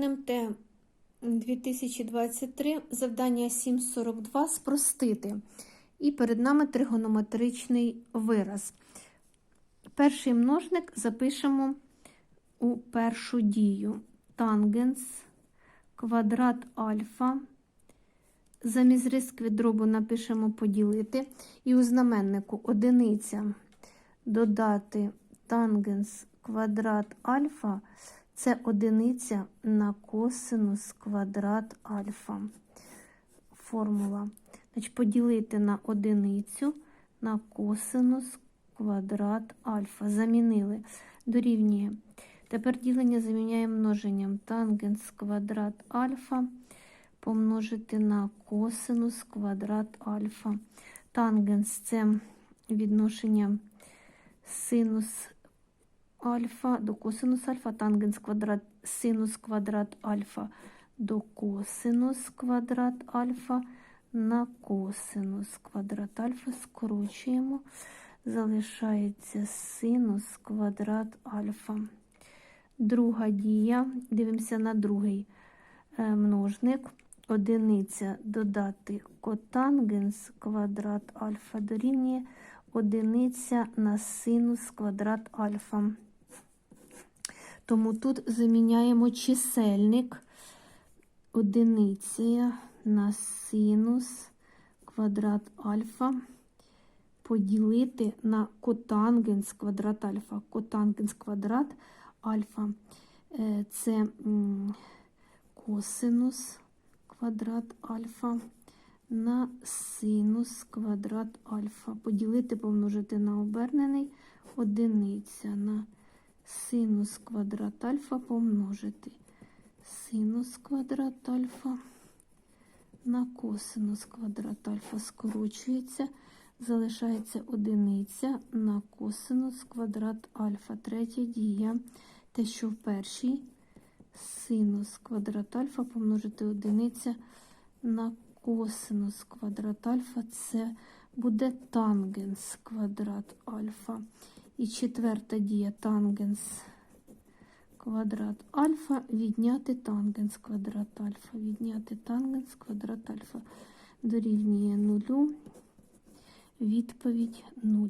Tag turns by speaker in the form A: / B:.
A: НМТ 2023, завдання 7.42 спростити. І перед нами тригонометричний вираз. Перший множник запишемо у першу дію. Тангенс, квадрат альфа. Замість риск від дробу напишемо поділити. І у знаменнику одиниця додати тангенс квадрат альфа це одиниця на косинус квадрат альфа. Формула. Значить, поділити на одиницю на косинус квадрат альфа. Замінили. Дорівнює. Тепер ділення заміняємо множенням. Тангенс квадрат альфа помножити на косинус квадрат альфа. Тангенс це відношення синус альфа до косинус альфа, тангенс квадрат, синус квадрат альфа до косинус квадрат альфа на косинус квадрат альфа скорочуємо. Залишається синус квадрат альфа. Друга дія, дивимося на другий е, множник. Одиниця додати котангенс квадрат альфа дорівнює одиниця на синус квадрат альфа. Тому тут заміняємо чисельник одиниця на синус квадрат альфа поділити на котангенс квадрат альфа. Котангенс квадрат альфа е, це косинус квадрат альфа на синус квадрат альфа. Поділити, помножити на обернений одиниця на синус квадрат альфа помножити. Синус квадрат альфа на косинус квадрат альфа скорочується. Залишається одиниця на косинус квадрат альфа. Третя дія. Те, що в першій синус квадрат альфа помножити одиниця на косинус квадрат альфа. Це буде тангенс квадрат альфа. І четверта дія тангенс квадрат альфа, відняти тангенс квадрат альфа, відняти тангенс квадрат альфа дорівнює нулю. Відповідь 0.